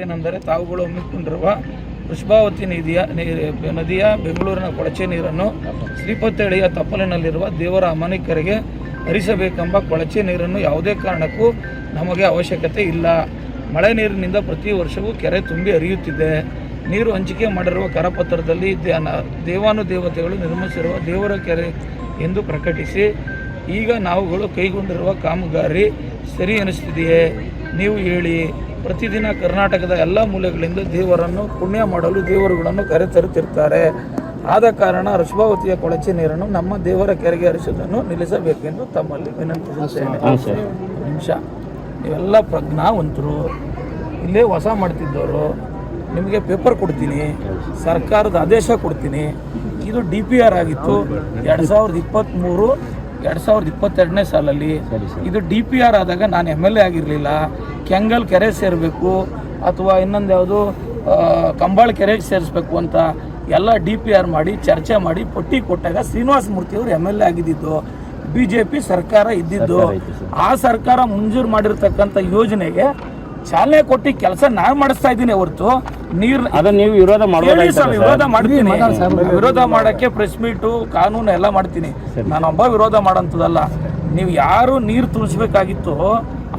ಏನೆಂದರೆ ತಾವುಗಳು ಹಮ್ಮಿಕೊಂಡಿರುವ ವೃಷಭಾವತಿ ನದಿಯ ನೀ- ನದಿಯ ಬೆಂಗಳೂರಿನ ಕೊಳಚೆ ನೀರನ್ನು ಶ್ರೀಪತ್ತಳಿಯ ತಪ್ಪಲಿನಲ್ಲಿರುವ ದೇವರ ಅಮಾನಿಕರಿಗೆ ಹರಿಸಬೇಕೆಂಬ ಕೊಳಚೆ ನೀರನ್ನು ಯಾವುದೇ ಕಾರಣಕ್ಕೂ ನಮಗೆ ಅವಶ್ಯಕತೆ ಇಲ್ಲ. ಮಳೆ ನೀರಿನಿಂದ ಪ್ರತಿ ವರ್ಷವೂ ಕೆರೆ ತುಂಬಿ ಹರಿಯುತ್ತಿದೆ. ನೀರು ಹಂಚಿಕೆ ಮಾಡಿರುವ ಕರಪತ್ರದಲ್ಲಿ ದೇವಾನು ದೇವಾನುದೇವತೆಗಳು ನಿರ್ಮಿಸಿರುವ ದೇವರ ಕೆರೆ ಎಂದು ಪ್ರಕಟಿಸಿ, ಈಗ ನಾವುಗಳು ಕೈಗೊಂಡಿರುವ ಕಾಮಗಾರಿ ಸರಿ ಅನಿಸ್ತಿದೆಯೇ ನೀವು ಹೇಳಿ. ಪ್ರತಿದಿನ ಕರ್ನಾಟಕದ ಎಲ್ಲ ಮೂಲೆಗಳಿಂದ ದೇವರನ್ನು ಪುಣ್ಯ ಮಾಡಲು ದೇವರುಗಳನ್ನು ಕರೆತರುತ್ತಿರ್ತಾರೆ. ಆದ ಕಾರಣ ಋಷಭಾವತಿಯ ಕೊಳಚೆ ನೀರನ್ನು ನಮ್ಮ ದೇವರ ಕೆರೆಗೆ ಹರಿಸುವುದನ್ನು ನಿಲ್ಲಿಸಬೇಕೆಂದು ತಮ್ಮಲ್ಲಿ ವಿನಂತಿಸುತ್ತೇನೆ. ನಿಮಿಷ. ಇವೆಲ್ಲ ಪ್ರಜ್ಞಾವಂತರು. ಇಲ್ಲೇ ಹೊಸ ಮಾಡ್ತಿದ್ದವರು. ನಿಮಗೆ ಪೇಪರ್ ಕೊಡ್ತೀನಿ. ಸರ್ಕಾರದ ಆದೇಶ ಕೊಡ್ತೀನಿ. ಇದು ಡಿ ಪಿ ಆರ್ ಆಗಿತ್ತು. ಎರಡು ಸಾವಿರದ ಇಪ್ಪತ್ತ್ಮೂರು ಎರಡು ಸಾವಿರದ ಇಪ್ಪತ್ತೆರಡನೇ ಸಾಲಲ್ಲಿ. ಇದು ಡಿ ಪಿ ಆರ್ ಆದಾಗ ನಾನು ಎಂ ಎಲ್ ಎ ಆಗಿರಲಿಲ್ಲ. ಕೆಂಗಲ್ ಕೆರೆ ಸೇರಬೇಕು ಅಥವಾ ಇನ್ನೊಂದು ಯಾವುದು ಕಂಬಾಳ ಕೆರೆಗೆ ಸೇರಿಸ್ಬೇಕು ಅಂತ ಎಲ್ಲ ಡಿ ಪಿ ಆರ್ ಮಾಡಿ ಚರ್ಚೆ ಮಾಡಿ ಪಟ್ಟಿ ಕೊಟ್ಟಾಗ ಶ್ರೀನಿವಾಸ ಮೂರ್ತಿಯವರು ಎಂ ಎಲ್ ಎ ಆಗಿದ್ದಿದ್ದು ಬಿ ಜೆ ಪಿ ಸರ್ಕಾರ ಇದ್ದಿದ್ದು ಆ ಸರ್ಕಾರ ಮಂಜೂರು ಮಾಡಿರ್ತಕ್ಕಂಥ ಯೋಜನೆಗೆ ಚಾಲನೆ ಕೊಟ್ಟು ಕೆಲಸ ನಾನು ಮಾಡಿಸ್ತಾ ಇದ್ದೀನಿ ಹೊರತು ನೀರು ಅದನ್ನ ನೀವು ವಿರೋಧ ವಿರೋಧ ಮಾಡ್ತೀನಿ. ವಿರೋಧ ಮಾಡಕ್ಕೆ ಪ್ರೆಸ್ ಮೀಟು ಕಾನೂನು ಎಲ್ಲ ಮಾಡ್ತೀನಿ. ನಾನೊಬ್ಬ ವಿರೋಧ ಮಾಡೋಂಥದ್ದಲ್ಲ ನೀವು ಯಾರು ನೀರು ತುಳಿಸ್ಬೇಕಾಗಿತ್ತು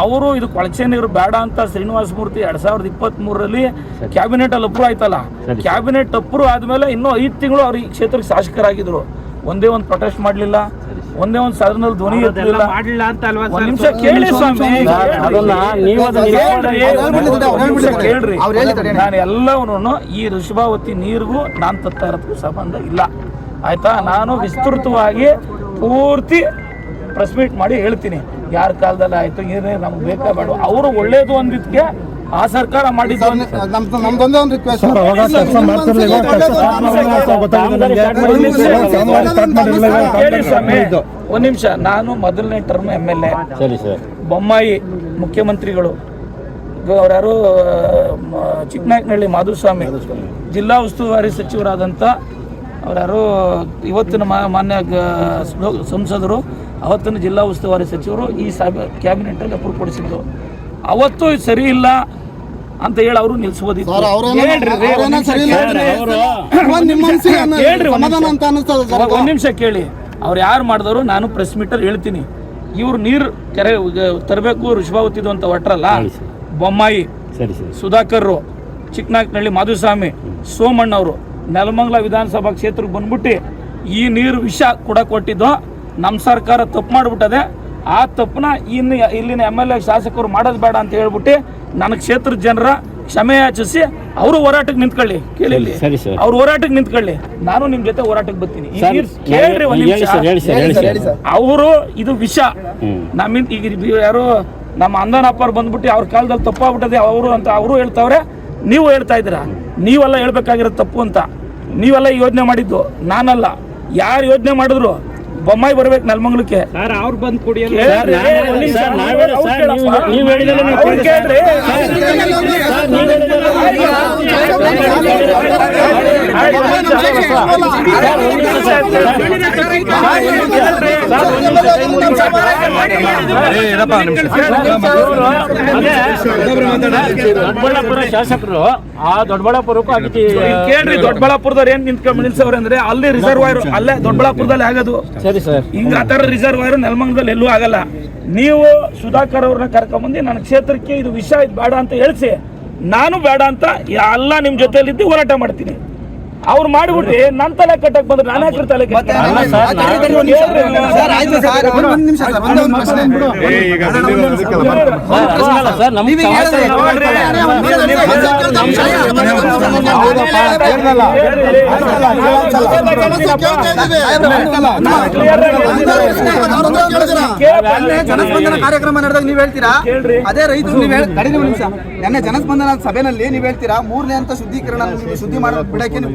ಅವರು ಇದು ಕೊಳಚೆ ನೀರು ಬೇಡ ಅಂತ ಶ್ರೀನಿವಾಸ ಮೂರ್ತಿ ಎರಡ್ ಸಾವಿರದ ಇಪ್ಪತ್ತ್ ಮೂರರಲ್ಲಿ ಕ್ಯಾಬಿನೆಟ್ ಅಲ್ಲಿ ಅಪ್ರೂವ್ ಆಯ್ತಲ್ಲ? ಕ್ಯಾಬಿನೆಟ್ ಅಪ್ರೂವ್ ಆದ್ಮೇಲೆ ಇನ್ನೂ ಐದು ತಿಂಗಳು ಅವ್ರು ಈ ಕ್ಷೇತ್ರಕ್ಕೆ ಶಾಸಕರಾಗಿದ್ರು. ಒಂದೇ ಒಂದು ಪ್ರೊಟೆಸ್ಟ್ ಮಾಡಲಿಲ್ಲ. ಒಂದೇ ಒಂದು ಸದನದಲ್ಲಿ ಧ್ವನಿ ಒಂದ್ ನಿಮಿಷ ಕೇಳಿ ಸ್ವಾಮಿ. ಅದನ್ನ ನೀವು ಅದನ್ನ ಕೇಳ್ರಿ. ನಾನು ಎಲ್ಲವನ್ನು ಈ ಋಷಭಾವತಿ ನೀರಿಗೂ ನಾನು ತತ್ತಾ ಇರೋದಕ್ಕೂ ಸಂಬಂಧ ಇಲ್ಲ. ಆಯ್ತಾ? ನಾನು ವಿಸ್ತೃತವಾಗಿ ಪೂರ್ತಿ ಪ್ರೆಸ್ ಮೀಟ್ ಮಾಡಿ ಹೇಳ್ತೀನಿ. ಯಾರ ಕಾಲದಲ್ಲಿ ಆಯ್ತು ಏನೇ ನಮ್ಗೆ ಬೇಕಾ ಬೇಡ ಅವರು ಒಳ್ಳೇದು ಅಂದಿದ್ಕೆ ಆ ಸರ್ಕಾರ ಮಾಡಿದ್ದು ಒಂದು- ಒಂದು ರಿಕ್ವೆಸ್ಟ್ ಕೇಳಿ ಸ್ವಾಮಿ. ಒಂದ್ ನಿಮಿಷ ನಾನು ಮೊದಲನೇ ಟರ್ಮ್ ಎಂ ಎಲ್ ಎ ಸರಿ ಸರ್. ಬೊಮ್ಮಾಯಿ ಮುಖ್ಯಮಂತ್ರಿಗಳು. ಅವರ್ಯಾರು ಚಿಕ್ಕನಾಯಕನಹಳ್ಳಿ ಮಾಧುಸ್ವಾಮಿ. ಜಿಲ್ಲಾ ಉಸ್ತುವಾರಿ ಸಚಿವರಾದಂಥ ಅವರ್ಯಾರು ಇವತ್ತಿನ ಮಾ- ಮಾನ್ಯ ಸಂಸದರು ಅವತ್ತಿನ ಜಿಲ್ಲಾ ಉಸ್ತುವಾರಿ ಸಚಿವರು ಈ ಸಭೆ ಕ್ಯಾಬಿನೆಟಲ್ಲಿ ಅಪ್ರೂವ್ ಪಡಿಸಿದ್ರು ಅವತ್ತು ಇದು ಸರಿ ಇಲ್ಲ ಅಂತ ಹೇಳಿ ಅವರು ನಿಲ್ಸೋದಿತ್ತು ಒಂದ್ ನಿಮಿಷ ಕೇಳಿ. ಅವ್ರು ಯಾರು ಮಾಡಿದವರು ನಾನು ಪ್ರೆಸ್ ಮೀಟರ್ ಹೇಳ್ತೀನಿ. ಇವ್ರು ನೀರು ಕೆರೆ ತರಬೇಕು ಋಷಭಾವತಿದ್ದು ಅಂತ ಒಟ್ರಲ್ಲ ಬೊಮ್ಮಾಯಿ ಸರಿ ಸರಿ. ಸುಧಾಕರ್ರು ಚಿಕ್ಕನಾಯಕನಹಳ್ಳಿ ಮಾಧುಸ್ವಾಮಿ ಸೋಮಣ್ಣವರು. ನೆಲಮಂಗಲ ವಿಧಾನಸಭಾ ಕ್ಷೇತ್ರಕ್ಕೆ ಬಂದ್ಬಿಟ್ಟು ಈ ನೀರು ವಿಷ ಕೂಡ ಕೊಟ್ಟಿದ್ದು ನಮ್ಮ ಸರ್ಕಾರ ತಪ್ಪು ಮಾಡಿಬಿಟ್ಟದೆ. ಆ ತಪ್ಪನ್ನ ಇನ್ನು ಇಲ್ಲಿನ ಎಂ ಎಲ್ ಎ ಶಾಸಕರು ಮಾಡೋದು ಬೇಡ ಅಂತ ಹೇಳ್ಬಿಟ್ಟು ನನ್ನ ಕ್ಷೇತ್ರದ ಜನರ ಕ್ಷಮೆ ಯಾಚಿಸಿ ಅವರು ಹೋರಾಟಕ್ಕೆ ನಿಂತ್ಕೊಳ್ಳಿ. ಕೇಳಿ ಇಲ್ಲಿ. ಸರಿ ಸರ್. ಅವ್ರು ಹೋರಾಟಕ್ಕೆ ನಿಂತ್ಕೊಳ್ಳಿ. ನಾನು ನಿಮ್ ಜೊತೆ ಹೋರಾಟಕ್ಕೆ ಬರ್ತೀನಿ. ಈ ಸರ್, ನೀರ್ ಕೇಳ್ರಿ ಒಂದ್ ಹೇಳಿ ಸರ್ ಹೇಳಿ ಸರ್ ಹೇಳಿ ನಿಮಿಷ ಸರ್. ಅವರು ಇದು ವಿಷ. ನಮ್ಮ ನಮ್ಮಿಂದ ಈಗ ಯಾರು ನಮ್ಮ ಅಂದನಪ್ಪ ಬಂದ್ಬಿಟ್ಟು ಅವ್ರ ಕಾಲದಲ್ಲಿ ತಪ್ಪಾಗ್ಬಿಟ್ಟದೆ ಅವರು ಅಂತ ಅವರು ಹೇಳ್ತಾವ್ರೆ ನೀವು ಹೇಳ್ತಾ ಇದ್ದೀರಾ? ನೀವೆಲ್ಲ ಹೇಳ್ಬೇಕಾಗಿರೋ ತಪ್ಪು ಅಂತ. ನೀವೆಲ್ಲ ಯೋಜನೆ ಮಾಡಿದ್ದು ನಾನಲ್ಲ. ಯಾರು ಯೋಜನೆ ಮಾಡಿದ್ರು ಬೊಮ್ಮಾಯಿ ಬರ್ಬೇಕು ನೆಲಮಂಗ್ಲಕ್ಕೆ. ಸರ್ ಅವ್ರು ಬಂದ್ ಕುಡಿಯಲ್ಲ ಕೇಳ್ರಿ, ನಾವ್ ಹೇಳಿ- ಒಂದ್ ನಿಮಿಷ, ಸರ್, ನಾವ್ ಅವ್ರು ಹೇಳಿ- ಸರ್, ಕೇಳಪ್ಪ. ನೀವು- ನೀವು ಹೇಳಿದ್ದೆಲ್ಲ ನಾವು ಅವ್ರು ಕೇಳ್ರಿ. ದೊಡ್ಡಬಳ್ಳಾಪುರ ಶಾಸಕರು ಆ ದೊಡ್ಡಬಳ್ಳಾಪುರಕ್ಕೂ ಅದಕ್ಕೆ ಕೇಳ್ರಿ ದೊಡ್ಡಬಳ್ಳಾಪುರದವ್ರು ಏನ್ ನಿಂತ್ಕೊಂಡ್ ನಿಲ್ಸವ್ರೆ ಅಂದ್ರೆ ಅಲ್ಲಿ ರಿಸರ್ವಾಯರ್ ಅಲ್ಲೇ ದೊಡ್ಡಬಳ್ಳಾಪುರದಲ್ಲಿ ಆಗೋದು ಸರಿ ಸರ್ ಹಿಂಗ ಆತರ ರಿಸರ್ವಾಯರ್ ನೆಲಮಂಗದಲ್ಲಿ ಎಲ್ಲೂ ಆಗಲ್ಲ ನೀವು ಸುಧಾಕರ್ ಅವ್ರನ್ನ ಕರ್ಕೊಂಬಂದು ನನ್ನ ಕ್ಷೇತ್ರಕ್ಕೆ ಇದು ವಿಷಯ ಇದು ಬೇಡ ಅಂತ ಹೇಳಿಸಿ ನಾನು ಬೇಡ ಅಂತ ಎಲ್ಲ ನಿಮ್ ಜೊತೆಲಿದ್ದು ಹೋರಾಟ ಮಾಡ್ತೀನಿ ಅವ್ರು ಮಾಡ್ಬಿಟ್ಟು ನನ್ನ ತಲೆ ಕಟ್ಟಕ್ ಬಂದ್ರೆ ನಾನು ಹಾಕಿರ್ ತಲೆ ಸರ್, ಸರ್ ಆಯ್ತು ಒಂದ್ ನಿಮಿಷ ಸರ್ ಒಂದೇ ಒಂದು ಪ್ರಶ್ನೆ ಅಲ್ಲ ಸರ್ ನಮ್ಗೆ ನೀವೀಗ ಹೇಳಿದ್ರೆ ನೋಡ್ರಿ, ಜನಸ್ಪಂದನ ಕಾರ್ಯಕ್ರಮ ನಡೆದಾಗ ನೀವ್ ಹೇಳ್ತೀರಾ ಅದೇ ರೈತರು ನೀವ್ ಕಡಿಮೆ ನಿಮಿಷ ನೆನ್ನೆ ಜನಸ್ಪಂದನ ಸಭೆನಲ್ಲಿ ನೀವ್ ಹೇಳ್ತೀರಾ ಮೂರನೇ ಅಂತ ಶುದ್ಧೀಕರಣ ಸುದ್ದಿ ಶುದ್ಧಿ ಮಾಡೋದು ಬಿಡಕ್ಕೆ ನೀವು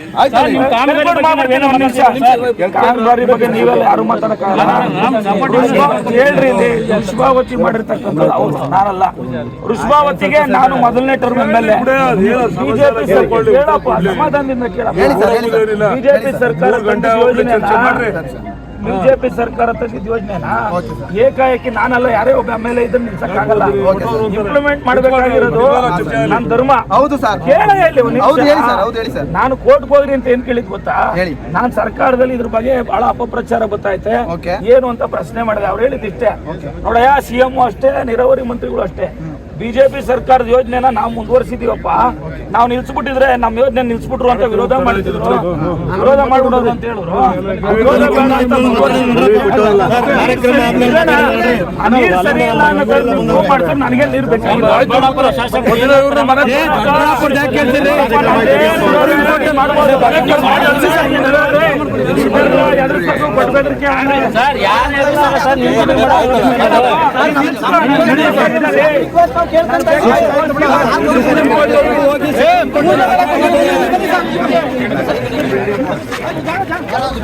ಕಾಮಗಾರಿ ಬಗ್ಗೆ ನೀವೆಲ್ಲ ಯಾರು ಮಾತಾಡಕ್ಕಾಗಲ್ಲ ಹೇಳ್ರಿ ಇಲ್ಲಿ ವೃಷಭಾವತಿ ಮಾಡಿರ್ತಕ್ಕಂಥದ್ದು. ಅವ್ರು ನಾನಲ್ಲ. ವೃಷಭಾವತಿಗೆ ನಾನು ಮೊದಲನೇ ಟರ್ಮ್ ಎಂ ಎಲ್ ಬಿಜೆಪಿ ಕೇಳಪ್ಪ ಸಮಾಧಾನದಿಂದ ಸರ್. ಬಿಜೆಪಿ ಸರ್ಕಾರ ಬಿಜೆಪಿ ಸರ್ಕಾರ ತಂದಿದ್ದ ಯೋಜನೆನಾ? ಏಕಾಏಕಿ ನಾನಲ್ಲ ಯಾರೇ ಒಬ್ಬ ಎಂ ಎಲ್ ಎ ಇದನ್ನ ನಿಲ್ಸಕ್ಕಾಗಲ್ಲ. ಇಂಪ್ಲಿಮೆಂಟ್ ಮಾಡಬೇಕಾಗಿರೋದು ನನ್ನ ಧರ್ಮ. ಹೌದು ಸರ್ ಕೇಳ ಹೇಳಿ ನಾನು ಕೋರ್ಟ್ ಹೋಗ್ರಿ ಅಂತ ಏನ್ ಕೇಳಿದ್ ಗೊತ್ತಾ? ಹೇಳಿ. ನಾನ್ ಸರ್ಕಾರದಲ್ಲಿ ಇದ್ರ ಬಗ್ಗೆ ಬಹಳ ಅಪಪ್ರಚಾರ ಗೊತ್ತಾಯ್ತೆ. ಏನು ಅಂತ ಪ್ರಶ್ನೆ ಮಾಡಿದೆ. ಅವ್ರು ಹೇಳಿದ್ ಇಷ್ಟೇ. ನೋಡಯ್ಯ ಸಿಎಂ ಅಷ್ಟೇ ನೀರಾವರಿ ಮಂತ್ರಿಗಳು ಅಷ್ಟೇ. ಬಿಜೆಪಿ ಸರ್ಕಾರದ ಯೋಜನೆನ ನಾವು ಮುಂದುವರಿಸಿದೀವಪ್ಪ ನಾವು ನಿಲ್ಸ್ಬಿಟ್ಟಿದ್ರೆ ನಮ್ಮ ಯೋಜನೆ ನಿಲ್ಸ್ಬಿಟ್ರು ಅಂತ ವಿರೋಧ ಮಾಡಿದ್ರು ವಿರೋಧ ಮಾಡ್ಬಿಡೋದು ಅಂತ ಹೇಳಿದ್ರು ನೀರ್ ಸರಿ ಇಲ್ಲ prove ಮಾಡ್ತಾರೆ, ನನಗೆ ಸರ್ ಬೇಕಾಗಿಲ್ಲ ಹೋಗಿ